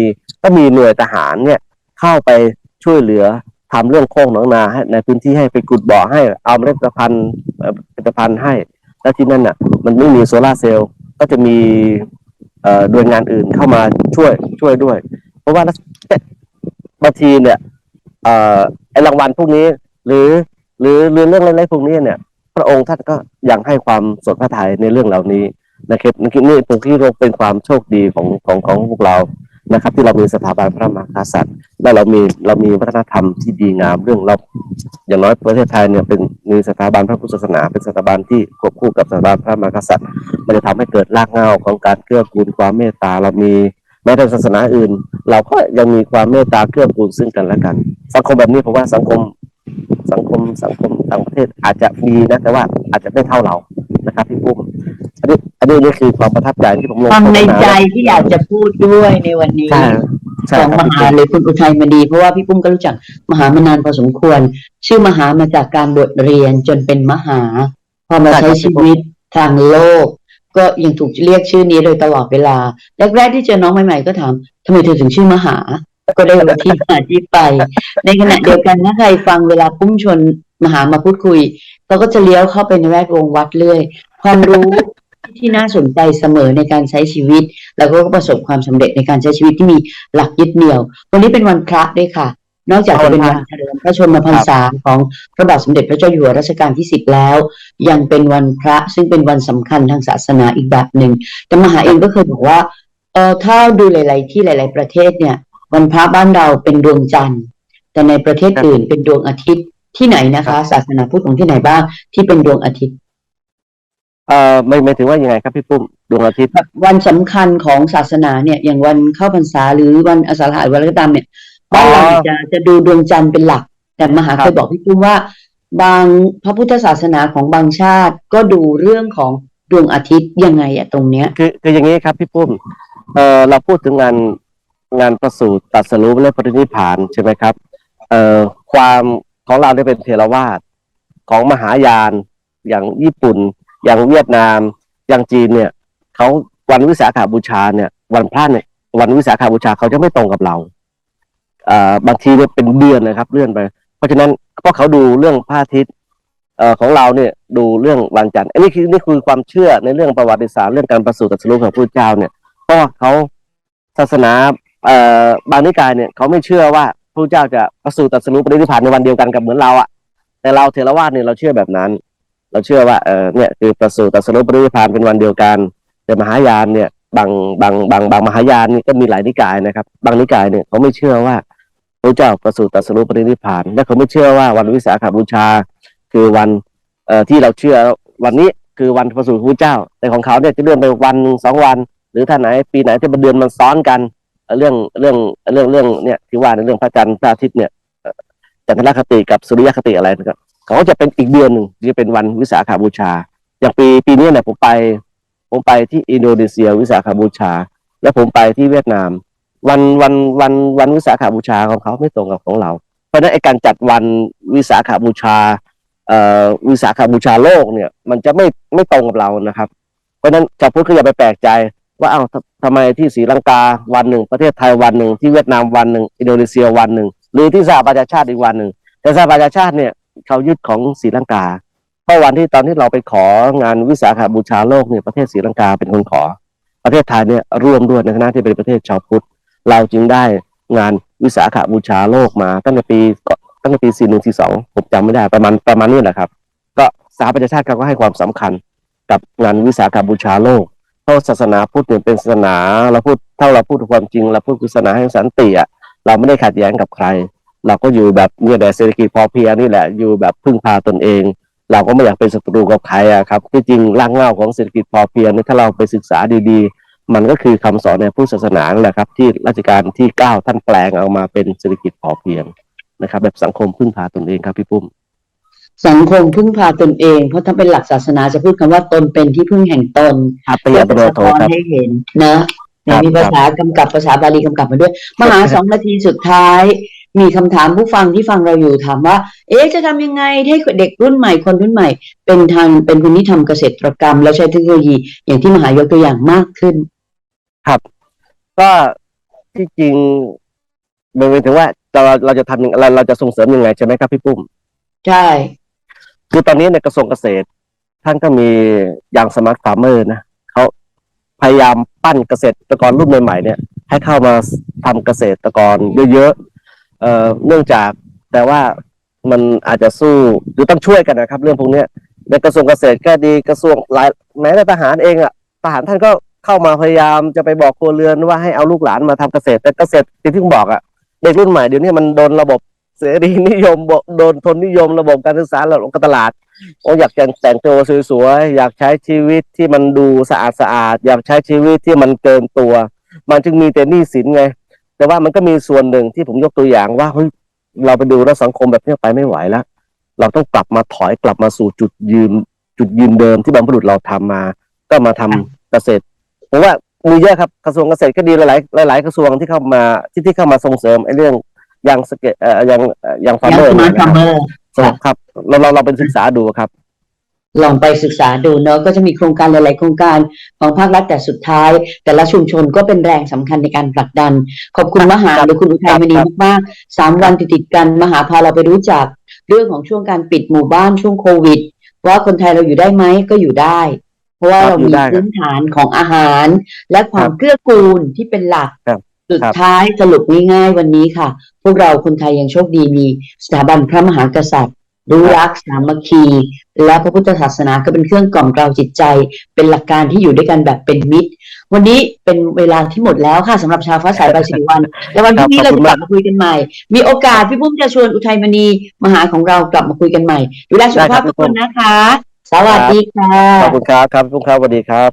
ี ก็มีหน่วยทหารเนี่ยเข้าไปช่วยเหลือทำเรื่องโค้งหนองนาให้ในพื้นที่ให้ไปขุดบ่อให้เอาเมล็ดพันธุ์เอ่อผลิตภัณฑ์ให้ แล้วที่นั่นน่ะมันไม่มีโซลาร์เซลล์ก็จะมีหน่วยงานอื่นเข้ามาช่วยช่วยด้วย เพราะว่าบางทีเนี่ยไอรางวัลพวกนี้ หรือหรือหรือเรื่องเล็กๆพวกนี้เนี่ย พระองค์ท่านก็ยังให้ความสนพระทัยในเรื่องเหล่านี้นะครับนี่นี่ตรงที่เราเป็นความโชคดีของของของพวกเรา นะครับ ที่เรามีสถาบันพระมหากษัตริย์ และเรามีเรามีวัฒนธรรมที่ดีงามเรื่องเราอย่างน้อยประเทศไทยเนี่ยเป็นมีสถาบันพระพุทธศาสนา เป็นสถาบันที่ควบคู่กับสถาบันพระมหากษัตริย์ มันจะทำให้เกิดรากเหง้าของการเกื้อกูลความเมตตาเรามีแม้แต่ศาสนาอื่น เราก็ยังมีความเมตตาเกื้อกูลซึ่งกันและกัน สังคมแบบนี้ผมว่าสังคมสังคมสังคมต่างประเทศอาจจะมีนะแต่ว่าอาจจะไม่เท่าเรานะครับพี่ปุ้ม อันนี้อันนี้นี่คือความประทับใจที่ผมลงความในโฆษณาใจที่อยากจะพูดด้วยในวันนี้ใช่ใช่ของคมรับหาเลยคุณอุทัยมณีเพราะว่าพี่ปุ้มก็รู้จักมหามานานพอสมควร ชื่อมหามาจากการบวชเรียนจนเป็นมหา พอมาใช้ชีวิตทางโลก ก็ยังถูกเรียกชื่อนี้โดยตลอดเวลาแรกๆที่เจอน้องใหม่ๆก็ถามทำไมเธอถึงชื่อมหา ก็ได้รู้ที่มาที่ไป ในขณะเดียวกันถ้าใครฟังเวลาปุ้มชวนมหามาพูดคุยเราก็จะเลี้ยวเข้าไปในแวดวงวัดเรื่อยความรู้ ที่น่าสนใจเสมอในการใช้ชีวิต แล้วก็ประสบความสำเร็จในการใช้ชีวิตที่มีหลักยึดเหนี่ยว วันนี้เป็นวันพระด้วยค่ะ นอกจากจะเป็นวันเฉลิมพระชนมพรรษาของพระบาทสมเด็จพระเจ้าอยู่หัวรัชกาลที่สิบแล้ว ยังเป็นวันพระซึ่งเป็นวันสำคัญทางศาสนาอีกแบบหนึ่งแต่มหาเองก็เคยบอกว่าเออถ้าดูหลาย ๆ ที่หลาย ๆ ประเทศเนี่ย วันพระบ้านเราเป็นดวงจันทร์ แต่ในประเทศอื่นเป็นดวงอาทิตย์ที่ไหนนะคะ ศาสนาพุทธของที่ไหนบ้างที่เป็นดวงอาทิตย์ เอ่อไม่ไม่ถือว่ายังไงครับพี่ปุ้มดวงอาทิตย์แบบวันสำคัญของศาสนาเนี่ย อย่างวันเข้าพรรษาหรือวันอาสาฬหะหรือวันอะไรก็ตามเนี่ยบ้านเราเนี่ยจะจะดูดวงจันทร์เป็นหลัก แต่มหาครับเคยบอกพี่ปุ้มว่า บางพระพุทธศาสนาของบางชาติก็ดูเรื่องของดวงอาทิตย์ยังไงอะตรงเนี้ย คือคืออย่างนี้ครับพี่ปุ้มเอ่อเราพูดถึงงานงานประสูติตรัสรู้และปรินิพพานใช่ไหมครับเอ่อความของเราเนี่ยเป็นเทรวาสของมหายานอย่างญี่ปุ่น อย่างเวียดนามอย่างจีนเนี่ยเขาวันวิสาขาบูชาเนี่ย วันพระเนี่ยวันวิสาขาบูชาเขาจะไม่ตรงกับเราอ่อบางทีเนี่ยเป็นเดือนนะครับ เลื่อนไป เพราะฉะนั้นเพราะเขาดูเรื่องพระอาทิตย์เอ่อของเราเนี่ยดูเรื่องวันจันทร์อันนี้คือนี่คือความเชื่อในเรื่องประวัติศาสตร์เรื่องการประสูติตรัสรู้ของพระเจ้าเนี่ยเพราะว่าเขาศาสนาเอ่อบางนิกายเนี่ยเขาไม่เชื่อว่าพระเจ้าจะประสูติตรัสรู้ปรินิพพานในวันเดียวกันกับเหมือนเราอะแต่เราเทรวาสเนี่ยเราเชื่อแบบนั้น เราเชื่อว่าเออเนี่ยคือประสูติตรัสรู้ปริพานเป็นวันเดียวกัน แต่มหายานเนี่ยบางบางบางบางมหายานนี่ก็มีหลายนิกายนะครับ บางนิกายเนี่ยเขาไม่เชื่อว่าพระเจ้าประสูติตรัสรู้ปรินิพาน และเขาไม่เชื่อว่าวันวิสาขบูชา คือวันเอ่อที่เราเชื่อวันนี้คือวันประสูติพระเจ้า แต่ของเขาเนี่ยจะเลื่อนไปวันสองวัน หรือถ้าไหนปีไหนที่มันเดือนมันซ้อนกันเรื่องเรื่องเรื่องเรื่องเนี่ยที่ว่าในเรื่องพระจันทร์พระอาทิตย์เนี่ยจันทรคติกับสุริยคติอะไรนะครับ เขาก็จะเป็นอีกเดือนหนึ่งที่จะเป็นวันวิสาขบูชา อย่างปีปีนี้เนี่ยผมไป ผมไปที่อินโดนีเซียวิสาขบูชา แล้วผมไปที่เวียดนาม วันวันวันวันวิสาขบูชาของเขาไม่ตรงกับของเรา เพราะนั้นไอการจัดวันวิสาขบูชาเอ่อวิสาขบูชาโลกเนี่ย มันจะไม่ไม่ตรงกับเรานะครับ เพราะนั้นชาวพุทธก็อย่าไปแปลกใจว่าเอ้าทำทำไมที่ศรีลังกาวันหนึ่ง ประเทศไทยวันหนึ่งที่เวียดนามวันหนึ่งอินโดนีเซียวันหนึ่งหรือที่สหประชาชาติอีกวันหนึ่งแต่สหประชาชาติเนี่ย เขายึดของศรีลังกาเพราะวันที่ตอนที่เราไปของานวิสาขบูชาโลกเนี่ยประเทศศรีลังกาเป็นคนขอ ประเทศไทยเนี่ยร่วมด้วยในฐานะที่เป็นประเทศชาวพุทธเราจึงได้งานวิสาขบูชาโลกมา ตั้งแต่ปีตั้งแต่ปีสี่หนึ่งสี่สองผมจำไม่ได้ประมาณประมาณนี้แหละครับ ก็สหประชาชาติเขาก็ให้ความสำคัญกับงานวิสาขบูชาโลกเพราะศาสนาพุทธเนี่ยเป็นศาสนาเราพูดเท่าเราพูดความจริงเราพูดคือศาสนาแห่งสันติอะเราไม่ได้ขัดแย้งกับใคร เราก็อยู่แบบเนี่ยแต่เศรษฐกิจพอเพียงนี่แหละอยู่แบบพึ่งพาตนเอง เราก็ไม่อยากเป็นศัตรูกับใครอะครับที่จริงรากเหง้าของเศรษฐกิจพอเพียงนี่ถ้าเราไปศึกษาดีๆ มันก็คือคำสอนในพุทธศาสนานั่นแหละครับ ที่รัชกาลที่เก้าท่านแปลงเอามาเป็นเศรษฐกิจพอเพียงนะครับ แบบสังคมพึ่งพาตนเองครับพี่ปุ้มสังคมพึ่งพาตนเอง เพราะถ้าเป็นหลักศาสนาจะพูดคำว่าตนเป็นที่พึ่งแห่งตนครับปริยาปโนโทเพื่อจะสะท้อนครับให้เห็นนะเนี่ยมีภาษากำกับภาษาบาลีกำกับมาด้วย มหาสองนาทีสุดท้าย มีคำถามผู้ฟังที่ฟังเราอยู่ถามว่า เอ๊ะจะทำยังไงให้เด็กรุ่นใหม่คนรุ่นใหม่ เป็นทางเป็นคนที่ทำเกษตรกรรม แล้วใช้เทคโนโลยีอย่างที่มหายกตัวอย่างมากขึ้นก็ที่จริงหมายถึงว่าเราเราจะทำยังเราเราจะส่งเสริมยังไงใช่ไหมครับพี่ปุ้ม ใช่ คือตอนนี้ในกระทรวงเกษตร ท่านก็มีอย่างสมาร์ทฟาร์มเมอร์นะเขาพยายามปั้นเกษตรกรรุ่นใหม่ๆเนี่ย ให้เข้ามาทำเกษตรกรเยอะๆ เอ่อเนื่องจากแต่ว่ามันอาจจะสู้หรือต้องช่วยกันนะครับ เรื่องพวกเนี้ยในกระทรวงเกษตรก็ดีกระทรวงหลายแม้แต่ทหารเองอะทหารท่านก็เข้ามาพยายามจะไปบอกครัวเรือนว่าให้เอาลูกหลานมาทำเกษตร แต่เกษตรที่ที่ผมบอกอะเด็กรุ่นใหม่เดี๋ยวนี้มันโดนระบบเสรีนิยมโดนทนนิยมระบบการศึกษาระบบตลาดโอ้อยากแต่งแต่งตัวสวยๆอยากใช้ชีวิตที่มันดูสะอาดสะอาด อยากใช้ชีวิตที่มันเกินตัว มันจึงมีแต่หนี้สินไง แต่ว่ามันก็มีส่วนหนึ่งที่ผมยกตัวอย่างว่าเฮ้ยเราไปดูแล้วสังคมแบบนี้ไปไม่ไหวแล้ว เราต้องกลับมาถอยกลับมาสู่จุดยืน จุดยืนเดิมที่บรรพบุรุษเราทำมา ก็มาทำเกษตรผมว่ามีเยอะครับกระทรวงเกษตรก็ดีหลาย ๆ หลาย ๆ กระทรวงที่เข้ามาที่ที่เข้ามาส่งเสริมไอ้เรื่องยางสเกตเอ่อยังเอ่อยังฟาร์มยังเมอร์สมาร์ทฟาร์มเมอร์ครับเราเราเราเป็นศึกษาดูครับ ลองไปศึกษาดูเนอะก็จะมีโครงการหลาย ๆ โครงการของภาครัฐแต่สุดท้าย แต่ละชุมชนก็เป็นแรงสำคัญในการผลักดัน ขอบคุณมหาหรือคุณอุทัยมณีมากๆสามวันติดๆกันมหาพาเราไปรู้จัก เรื่องของช่วงการปิดหมู่บ้านช่วงโควิด ว่าคนไทยเราอยู่ได้ไหมก็อยู่ได้ เพราะว่าครับเราอยู่มีได้ครับพื้นฐานของอาหาร และความครับเกื้อกูลที่เป็นหลักครับสุดครับท้ายสรุปง่ายๆวันนี้ค่ะ พวกเราคนไทยยังโชคดีมีสถาบันพระมหากษัตริย์รู้รักสามัคคี และพระพุทธศาสนาก็เป็นเครื่องกล่อมเกลาจิตใจ เป็นหลักการที่อยู่ด้วยกันแบบเป็นมิตร วันนี้เป็นเวลาที่หมดแล้วค่ะสำหรับชาวฟ้าสายใบสิริวันและวันพรุ่งนี้ครัเราบขอบจะคุณกมาลักบมาคุยกันใหม่ มีโอกาสพี่ปุ้มจะชวนอุทัยมณีมหาของเรากลับมาคุยกันใหม่ดูแลสุขภาพทุกคนนะคะ สวัสดีค่ะขอบคุณครับครับขอบคุณครับสวัสดีครับ